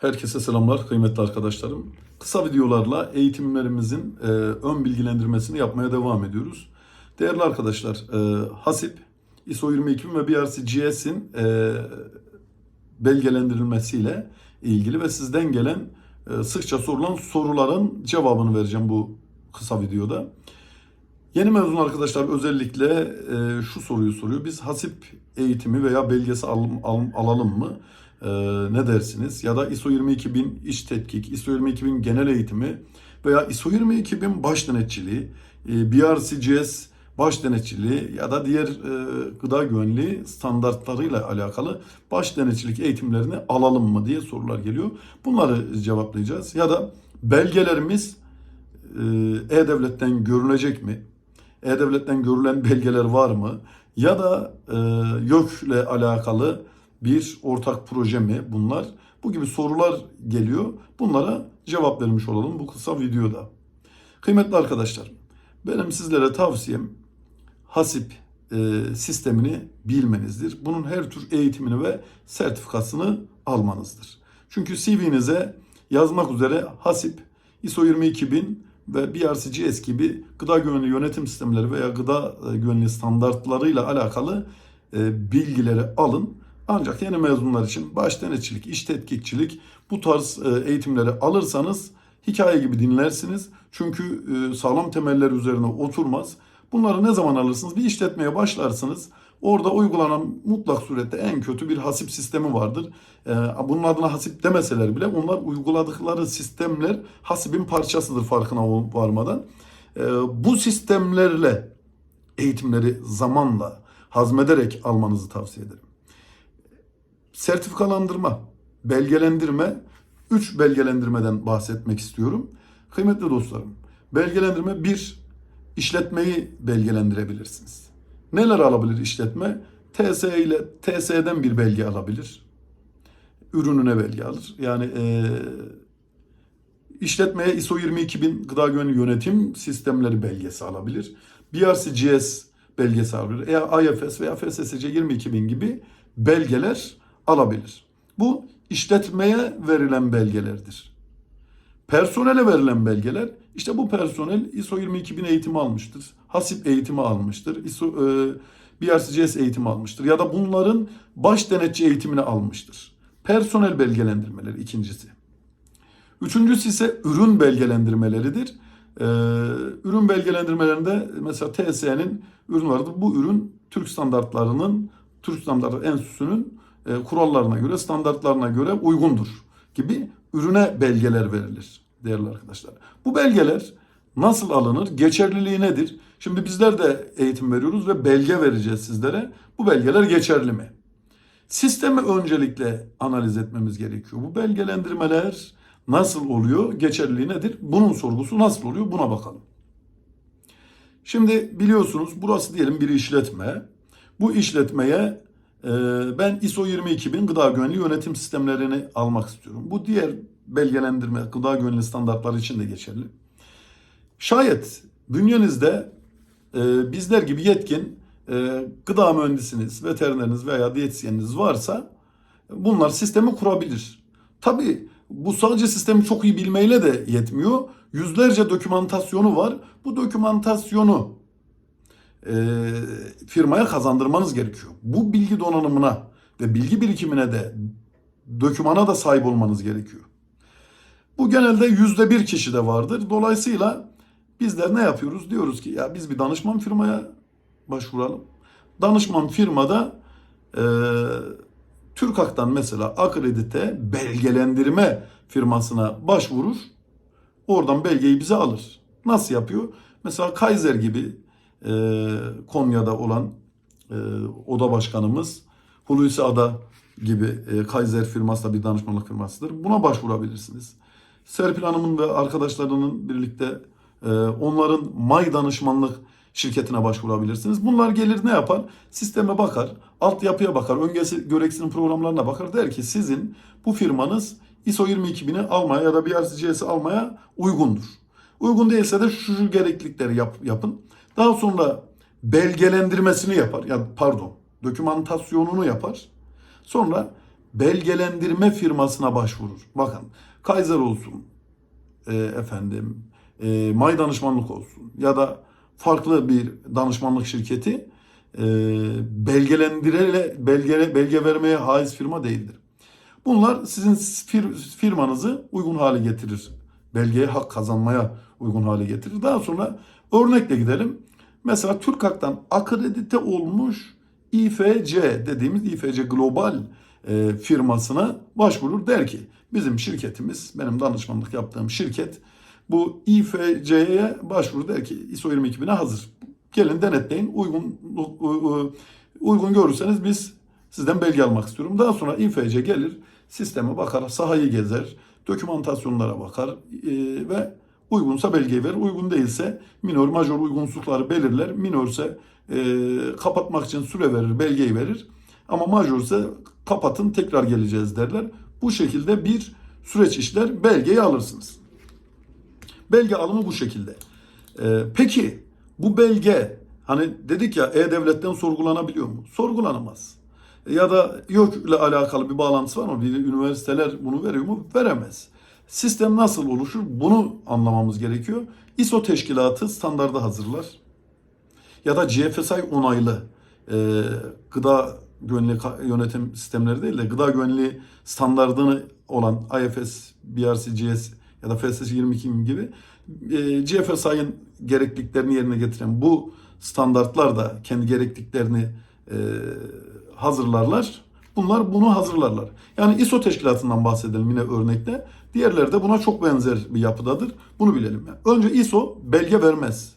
Herkese selamlar kıymetli arkadaşlarım. Kısa videolarla eğitimlerimizin e, ön bilgilendirmesini yapmaya devam ediyoruz. Değerli arkadaşlar, e, HASIP, ISO 22000 ve BRCGS'in e, belgelendirilmesiyle ilgili ve sizden gelen e, sıkça sorulan soruların cevabını vereceğim bu kısa videoda. Yeni mezun arkadaşlar özellikle e, şu soruyu soruyor. Biz hasip eğitimi veya belgesi al, al- alalım mı? E, ne dersiniz? Ya da ISO 22000 iş tetkik, ISO 22000 genel eğitimi veya ISO 22000 baş denetçiliği, e, BRCGS baş denetçiliği ya da diğer e, gıda güvenliği standartlarıyla alakalı baş denetçilik eğitimlerini alalım mı diye sorular geliyor. Bunları cevaplayacağız. Ya da belgelerimiz e, E-Devlet'ten görülecek mi? E-Devlet'ten görülen belgeler var mı? Ya da e, YÖK'le alakalı bir ortak proje mi bunlar? Bu gibi sorular geliyor. Bunlara cevap vermiş olalım bu kısa videoda. Kıymetli arkadaşlar, benim sizlere tavsiyem hasip e, sistemini bilmenizdir. Bunun her tür eğitimini ve sertifikasını almanızdır. Çünkü CV'nize yazmak üzere hasip, ISO 22000 ve BRCGS gibi gıda güvenliği yönetim sistemleri veya gıda e, güvenliği standartlarıyla alakalı e, bilgileri alın. Ancak yeni mezunlar için baş denetçilik, iş tetkikçilik bu tarz e, eğitimleri alırsanız hikaye gibi dinlersiniz. Çünkü e, sağlam temeller üzerine oturmaz. Bunları ne zaman alırsınız? Bir işletmeye başlarsınız. Orada uygulanan mutlak surette en kötü bir hasip sistemi vardır. Ee, bunun adına hasip demeseler bile onlar uyguladıkları sistemler hasibin parçasıdır farkına varmadan. Bu sistemlerle eğitimleri zamanla hazmederek almanızı tavsiye ederim. Sertifikalandırma, belgelendirme, üç belgelendirmeden bahsetmek istiyorum. Kıymetli dostlarım, belgelendirme bir, işletmeyi belgelendirebilirsiniz. Neler alabilir işletme? TS ile TS'den bir belge alabilir. Ürününe belge alır. Yani e, işletmeye ISO 22000 gıda güvenliği yönetim sistemleri belgesi alabilir. BRCGS belgesi alabilir. Veya IFS veya FSSC 22000 gibi belgeler alabilir. Bu işletmeye verilen belgelerdir. Personele verilen belgeler, işte bu personel ISO 22000 eğitimi almıştır. HASIP eğitimi almıştır. ISO, e, BRCGS eğitimi almıştır. Ya da bunların baş denetçi eğitimini almıştır. Personel belgelendirmeleri ikincisi. Üçüncüsü ise ürün belgelendirmeleridir. Ee, ürün belgelendirmelerinde mesela TSE'nin ürün vardır. Bu ürün Türk standartlarının, Türk Standartları Enstitüsü'nün e, kurallarına göre, standartlarına göre uygundur gibi ürüne belgeler verilir değerli arkadaşlar. Bu belgeler nasıl alınır? Geçerliliği nedir? Şimdi bizler de eğitim veriyoruz ve belge vereceğiz sizlere. Bu belgeler geçerli mi? Sistemi öncelikle analiz etmemiz gerekiyor. Bu belgelendirmeler nasıl oluyor? Geçerliliği nedir? Bunun sorgusu nasıl oluyor? Buna bakalım. Şimdi biliyorsunuz burası diyelim bir işletme. Bu işletmeye ben ISO 22000 gıda güvenliği yönetim sistemlerini almak istiyorum. Bu diğer belgelendirme gıda güvenliği standartları için de geçerli. Şayet bünyenizde e, bizler gibi yetkin e, gıda mühendisiniz, veterineriniz veya diyetisyeniniz varsa bunlar sistemi kurabilir. Tabii bu sadece sistemi çok iyi bilmeyle de yetmiyor. Yüzlerce dokümantasyonu var. Bu dokümantasyonu e, firmaya kazandırmanız gerekiyor. Bu bilgi donanımına ve bilgi birikimine de dokümana da sahip olmanız gerekiyor. Bu genelde yüzde bir kişi de vardır. Dolayısıyla bizler ne yapıyoruz? Diyoruz ki ya biz bir danışman firmaya başvuralım. Danışman firmada e, TÜRKAK'tan mesela akredite belgelendirme firmasına başvurur. Oradan belgeyi bize alır. Nasıl yapıyor? Mesela Kaiser gibi Konya'da olan e, oda başkanımız Hulusi Ada gibi e, Kaiser firması da bir danışmanlık firmasıdır. Buna başvurabilirsiniz. Serpil Hanım'ın ve arkadaşlarının birlikte e, onların May danışmanlık şirketine başvurabilirsiniz. Bunlar gelir ne yapar? Sisteme bakar, altyapıya bakar, öngesi gereksinim programlarına bakar. Der ki sizin bu firmanız ISO 22000'i almaya ya da BRCGS'i almaya uygundur. Uygun değilse de şu gereklilikleri yap, yapın. Daha sonra belgelendirmesini yapar. Ya pardon, dokümantasyonunu yapar. Sonra belgelendirme firmasına başvurur. Bakın Kaiser olsun, e, efendim e, May Danışmanlık olsun ya da farklı bir danışmanlık şirketi e, belgelendirele belge, belge vermeye haiz firma değildir. Bunlar sizin fir- firmanızı uygun hale getirir. Belgeye hak kazanmaya uygun hale getirir. Daha sonra örnekle gidelim. Mesela TÜRKAK'tan akredite olmuş İFC dediğimiz İFC Global e, firmasına başvurur. Der ki bizim şirketimiz, benim danışmanlık yaptığım şirket bu İFC'ye başvurur. Der ki ISO 22000'e hazır. Gelin denetleyin. Uygun uygun görürseniz biz sizden belge almak istiyorum. Daha sonra İFC gelir, sisteme bakar, sahayı gezer, dokümantasyonlara bakar e, ve uygunsa belgeyi verir. Uygun değilse minor, major uygunsuzlukları belirler. Minörse e, kapatmak için süre verir, belgeyi verir. Ama majörse kapatın tekrar geleceğiz derler. Bu şekilde bir süreç işler, belgeyi alırsınız. Belge alımı bu şekilde. Ee, peki bu belge hani dedik ya E-Devlet'ten sorgulanabiliyor mu? Sorgulanamaz. Ya da YÖK'le alakalı bir bağlantısı var mı? Bir üniversiteler bunu veriyor mu? Veremez. Sistem nasıl oluşur? Bunu anlamamız gerekiyor. ISO teşkilatı standardı hazırlar. Ya da GFSI onaylı e, gıda güvenliği ka- yönetim sistemleri değil de gıda güvenliği standardını olan IFS, BRC, GS ya da FSS 22 gibi e, GFSI'nin gerekliliklerini yerine getiren bu standartlar da kendi gerekliliklerini e, hazırlarlar. Bunlar bunu hazırlarlar. Yani ISO teşkilatından bahsedelim yine örnekte. Diğerleri de buna çok benzer bir yapıdadır. Bunu bilelim. Yani. Önce ISO belge vermez.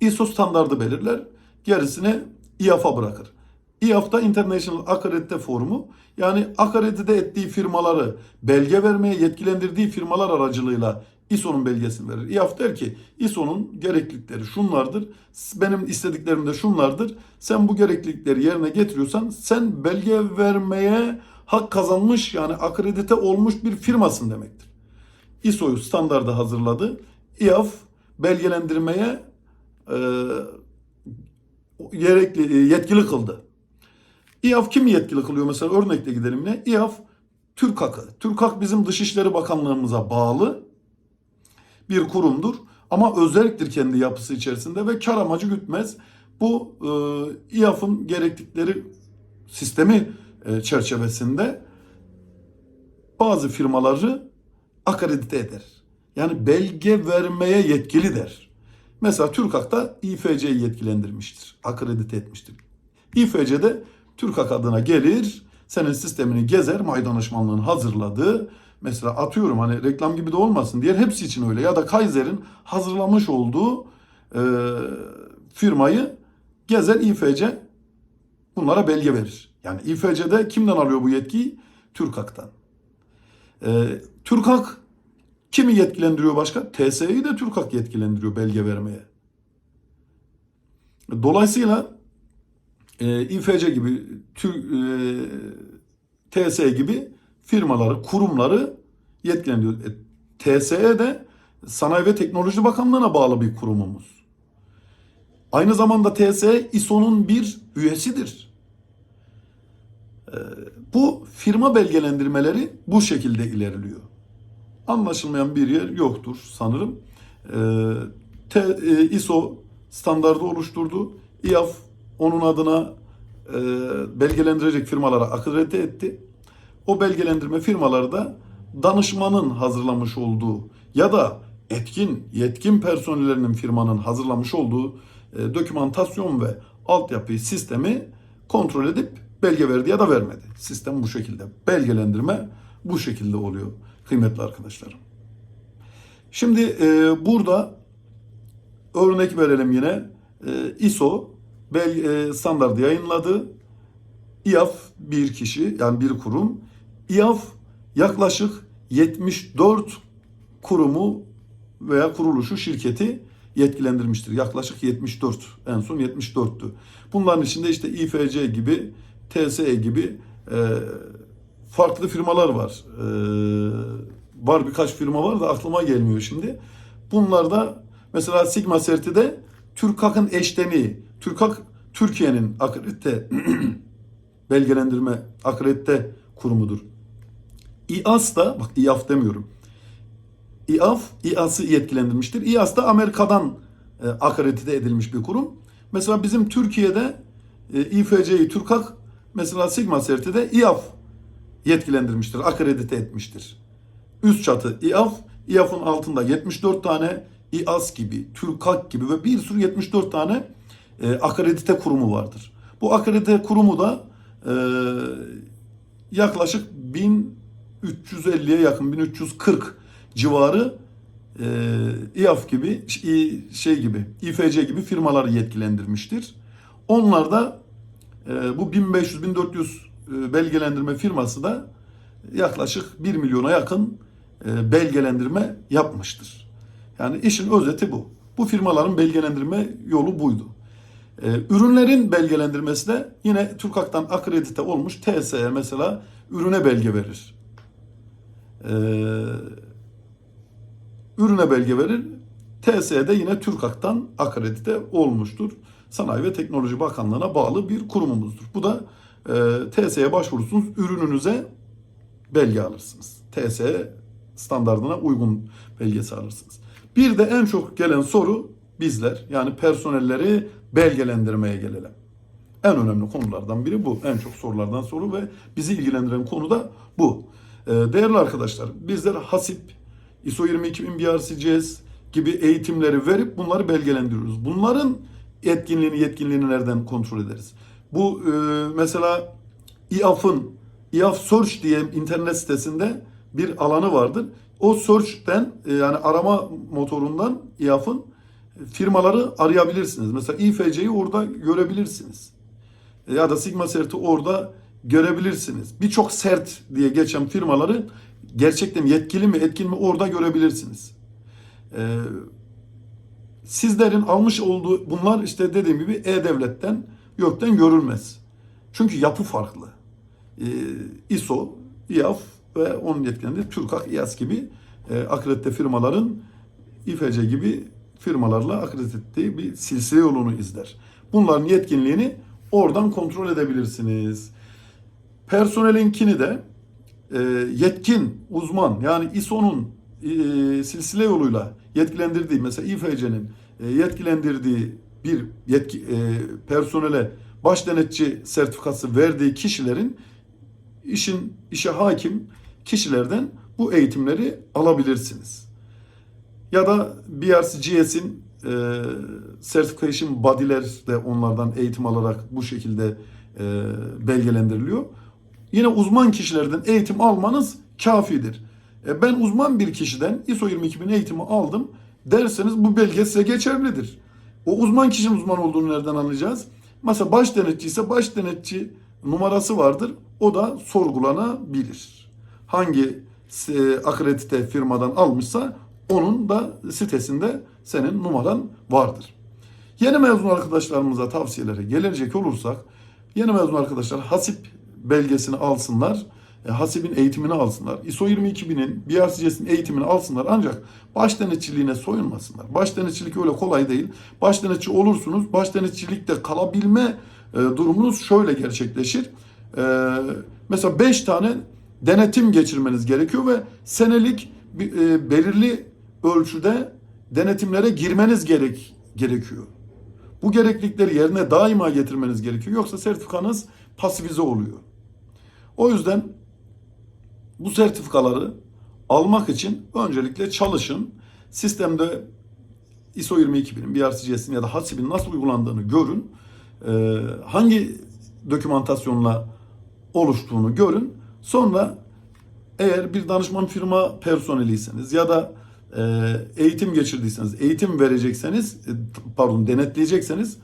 ISO standardı belirler. Gerisini İAF'a bırakır. İAF'ta International Akredite Forumu yani akredite ettiği firmaları belge vermeye yetkilendirdiği firmalar aracılığıyla ISO'nun belgesini verir. İAF der ki ISO'nun gereklilikleri şunlardır. Benim istediklerim de şunlardır. Sen bu gereklilikleri yerine getiriyorsan sen belge vermeye hak kazanmış yani akredite olmuş bir firmasın demektir. ISO'yu standardı hazırladı. İAF belgelendirmeye e, gerekli, e, yetkili kıldı. İAF kim yetkili kılıyor mesela örnekle gidelim yine. İAF TÜRKAK'ı. TÜRKAK bizim Dışişleri Bakanlığımıza bağlı bir kurumdur. Ama özelliktir kendi yapısı içerisinde ve kar amacı gütmez. Bu e, İAF'ın gerektikleri sistemi e, çerçevesinde bazı firmaları akredite eder. Yani belge vermeye yetkili der. Mesela TÜRKAK'ta İFC'yi yetkilendirmiştir. Akredite etmiştir. İFC de TÜRKAK adına gelir, senin sistemini gezer, may hazırladığı, mesela atıyorum hani reklam gibi de olmasın diğer hepsi için öyle ya da Kaiser'in hazırlamış olduğu e, firmayı gezer İFC bunlara belge verir. Yani İFC'de kimden alıyor bu yetkiyi? TÜRKAK'tan. E, TÜRKAK kimi yetkilendiriyor başka? TSE'yi de TÜRKAK yetkilendiriyor belge vermeye. Dolayısıyla e, İFC gibi, tü, e, TSE gibi firmaları, kurumları yetkilendiriyor. E, TSE de Sanayi ve Teknoloji Bakanlığı'na bağlı bir kurumumuz. Aynı zamanda TSE ISO'nun bir üyesidir. E, bu firma belgelendirmeleri bu şekilde ilerliyor. Anlaşılmayan bir yer yoktur sanırım. E, T, e, ISO standardı oluşturdu. İAF onun adına e, belgelendirecek firmalara akredite etti. O belgelendirme firmaları da danışmanın hazırlamış olduğu ya da etkin, yetkin personellerinin firmanın hazırlamış olduğu e, dokümantasyon ve altyapı sistemi kontrol edip belge verdi ya da vermedi. Sistem bu şekilde. Belgelendirme bu şekilde oluyor kıymetli arkadaşlarım. Şimdi e, burada örnek verelim yine. E, ISO bel, e, standardı yayınladı. İAF bir kişi yani bir kurum. İAF yaklaşık 74 kurumu veya kuruluşu şirketi yetkilendirmiştir. Yaklaşık 74. En son 74'tü. Bunların içinde işte İFC gibi, TSE gibi e, farklı firmalar var. E, var birkaç firma var da aklıma gelmiyor şimdi. Bunlar da mesela Sigma Certi'de TÜRKAK'ın eşleniği. TÜRKAK Türkiye'nin akredite belgelendirme, akredite kurumudur. İAS da, bak İAF demiyorum. İAF, İAS'ı yetkilendirmiştir. İAS da Amerika'dan e, akredite edilmiş bir kurum. Mesela bizim Türkiye'de e, İFC'yi TÜRKAK mesela Sigma Certi'de İAF yetkilendirmiştir, akredite etmiştir. Üst çatı İAF, İAF'ın altında 74 tane İAS gibi, TÜRKAK gibi ve bir sürü 74 tane e, akredite kurumu vardır. Bu akredite kurumu da e, yaklaşık 1350'ye yakın 1340 civarı e, İAF gibi şey gibi İFC gibi firmaları yetkilendirmiştir. Onlar da e, bu 1500-1400 e, belgelendirme firması da yaklaşık 1 milyona yakın e, belgelendirme yapmıştır. Yani işin özeti bu. Bu firmaların belgelendirme yolu buydu. E, ürünlerin belgelendirmesi de yine TÜRKAK'tan akredite olmuş TSE mesela ürüne belge verir. E, ürüne belge verir. TSE de yine TÜRKAK'tan akredite olmuştur. Sanayi ve Teknoloji Bakanlığı'na bağlı bir kurumumuzdur. Bu da e, TSE'ye başvurursunuz, ürününüze belge alırsınız. TSE standartına uygun belgesi alırsınız. Bir de en çok gelen soru bizler yani personelleri belgelendirmeye gelelim. En önemli konulardan biri bu. En çok sorulardan soru ve bizi ilgilendiren konu da bu. Ee, Değerli arkadaşlar bizler hasip, ISO 22000 BRCGS gibi eğitimleri verip bunları belgelendiriyoruz. Bunların etkinliğini, yetkinliğini nereden kontrol ederiz? Bu e, mesela İAF'ın İAF Search diye internet sitesinde bir alanı vardır. O search'ten e, yani arama motorundan İAF'ın firmaları arayabilirsiniz. Mesela İFC'yi orada görebilirsiniz. E, Ya da Sigma Cert'i orada görebilirsiniz. Birçok sert diye geçen firmaları gerçekten yetkili mi etkin mi orada görebilirsiniz. Ee, sizlerin almış olduğu bunlar işte dediğim gibi E-Devlet'ten YÖK'ten görülmez. Çünkü yapı farklı. Ee, ISO, İAF ve onun yetkilendiği TÜRKAK, İAS gibi e, akredite firmaların İFC gibi firmalarla akredite ettiği bir silsile yolunu izler. Bunların yetkinliğini oradan kontrol edebilirsiniz. Personelinkini de e, yetkin, uzman yani ISO'nun e, silsile yoluyla yetkilendirdiği mesela İFC'nin e, yetkilendirdiği bir yetki, e, personele baş denetçi sertifikası verdiği kişilerin işin işe hakim kişilerden bu eğitimleri alabilirsiniz. Ya da BRCGS'in e, Certification Body'ler de onlardan eğitim alarak bu şekilde e, belgelendiriliyor. Yine uzman kişilerden eğitim almanız kafidir. E, ben uzman bir kişiden ISO 22000 eğitimi aldım derseniz bu belge size geçerlidir. O uzman kişinin uzman olduğunu nereden anlayacağız? Mesela baş denetçi ise baş denetçi numarası vardır. O da sorgulanabilir. Hangi e, akredite firmadan almışsa onun da sitesinde senin numaran vardır. Yeni mezun arkadaşlarımıza tavsiyelere gelecek olursak, yeni mezun arkadaşlar hasip belgesini alsınlar, e, hasibin eğitimini alsınlar. ISO 22000'in, BRCGS'in eğitimini alsınlar ancak baş denetçiliğine soyunmasınlar. Baş denetçilik öyle kolay değil. Baş denetçi olursunuz, baş denetçilikte kalabilme e, durumunuz şöyle gerçekleşir. E, mesela 5 tane denetim geçirmeniz gerekiyor ve senelik e, belirli ölçüde denetimlere girmeniz gerek gerekiyor. Bu gereklilikleri yerine daima getirmeniz gerekiyor. Yoksa sertifikanız pasifize oluyor. O yüzden bu sertifikaları almak için öncelikle çalışın. Sistemde ISO 22000'in, BRCGS'in ya da HACCP'in nasıl uygulandığını görün. Ee, hangi dokümantasyonla oluştuğunu görün. Sonra eğer bir danışman firma personeliyseniz ya da e, eğitim geçirdiyseniz, eğitim verecekseniz, e, pardon denetleyecekseniz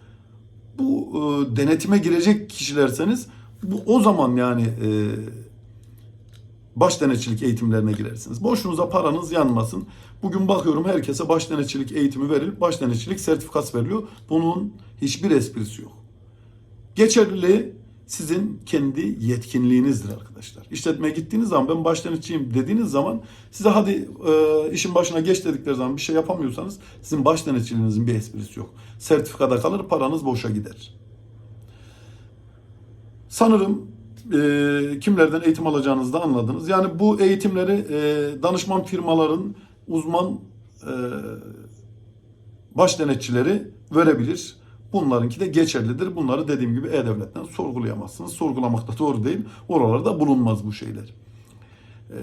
bu e, denetime girecek kişilerseniz bu o zaman yani e, baş denetçilik eğitimlerine girersiniz. Boşunuza paranız yanmasın. Bugün bakıyorum herkese baş denetçilik eğitimi verilip baş denetçilik sertifikası veriliyor. Bunun hiçbir esprisi yok. Geçerliliği sizin kendi yetkinliğinizdir arkadaşlar. İşletmeye gittiğiniz zaman ben baş denetçiyim dediğiniz zaman size hadi e, işin başına geç dedikleri zaman bir şey yapamıyorsanız sizin baş denetçiliğinizin bir esprisi yok. Sertifikada kalır paranız boşa gider. Sanırım e, kimlerden eğitim alacağınızı da anladınız. Yani bu eğitimleri e, danışman firmaların uzman e, baş denetçileri verebilir. Bunlarınki de geçerlidir. Bunları dediğim gibi E-Devlet'ten sorgulayamazsınız. Sorgulamak da doğru değil. Oralarda bulunmaz bu şeyler. Ee,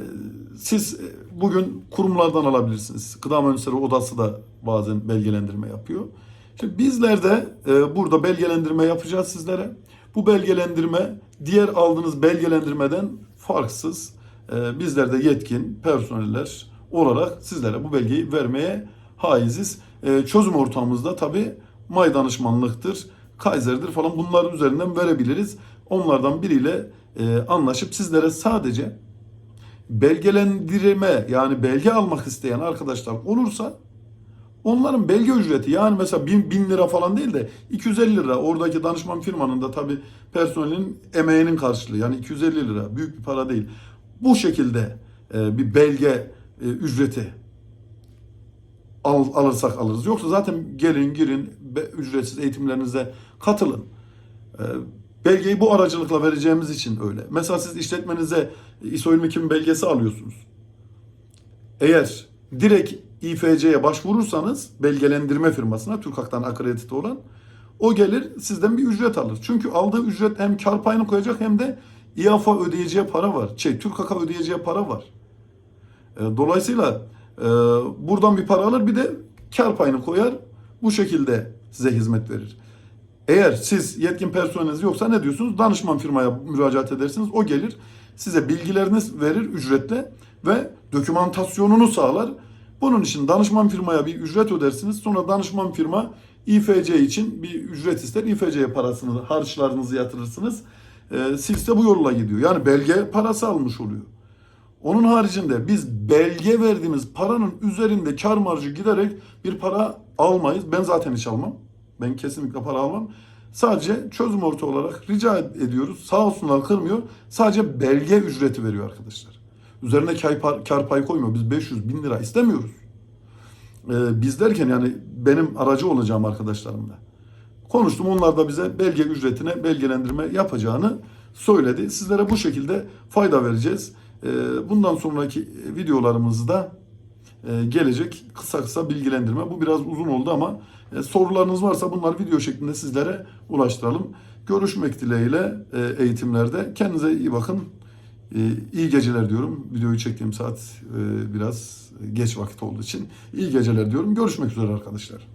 Siz e, bugün kurumlardan alabilirsiniz. Gıda Mühendisleri Odası da bazen belgelendirme yapıyor. Şimdi bizler de e, burada belgelendirme yapacağız sizlere. Bu belgelendirme diğer aldığınız belgelendirmeden farksız. E, Bizler de yetkin personeller olarak sizlere bu belgeyi vermeye haiziz. E, Çözüm ortağımızda tabii May danışmanlıktır, Kaiser'dir falan bunların üzerinden verebiliriz. Onlardan biriyle e, anlaşıp sizlere sadece belgelendirme yani belge almak isteyen arkadaşlar olursa onların belge ücreti yani mesela 1000, 1000 lira falan değil de 250 lira oradaki danışman firmanın da tabi personelin emeğinin karşılığı yani 250 lira büyük bir para değil. Bu şekilde e, bir belge e, ücreti al, alırsak alırız. Yoksa zaten gelin girin be, ücretsiz eğitimlerinize katılın. E, belgeyi bu aracılıkla vereceğimiz için öyle. Mesela siz işletmenize ISO 22000 belgesi alıyorsunuz. Eğer direkt İFC'ye başvurursanız belgelendirme firmasına TÜRKAK'tan akredite olan o gelir sizden bir ücret alır. Çünkü aldığı ücret hem kar payını koyacak hem de İAF'a ödeyeceği para var. Şey TÜRKAK'a ödeyeceği para var. E, Dolayısıyla e, buradan bir para alır bir de kar payını koyar. Bu şekilde size hizmet verir. Eğer siz yetkin personeliniz yoksa ne diyorsunuz? Danışman firmaya müracaat edersiniz. O gelir size bilgilerini verir ücretle ve dokümantasyonunu sağlar. Bunun için danışman firmaya bir ücret ödersiniz. Sonra danışman firma İFC için bir ücret ister. İFC'ye parasını, harçlarınızı yatırırsınız. Ee, siz de bu yolla gidiyor. Yani belge parası almış oluyor. Onun haricinde biz belge verdiğimiz paranın üzerinde kar marjı giderek bir para almayız. Ben zaten hiç almam. Ben kesinlikle para almam. Sadece çözüm ortağı olarak rica ediyoruz. Sağ olsunlar kırmıyor. Sadece belge ücreti veriyor arkadaşlar. Üzerine kar, payı koymuyor. Biz 500 bin lira istemiyoruz. Ee, biz derken yani benim aracı olacağım arkadaşlarımla. Konuştum. Onlar da bize belge ücretine belgelendirme yapacağını söyledi. Sizlere bu şekilde fayda vereceğiz. Ee, bundan sonraki videolarımızda e, gelecek kısa kısa bilgilendirme. Bu biraz uzun oldu ama e, sorularınız varsa bunları video şeklinde sizlere ulaştıralım. Görüşmek dileğiyle e, eğitimlerde. Kendinize iyi bakın. E, iyi geceler diyorum. Videoyu çektiğim saat e, biraz geç vakit olduğu için. iyi geceler diyorum. Görüşmek üzere arkadaşlar.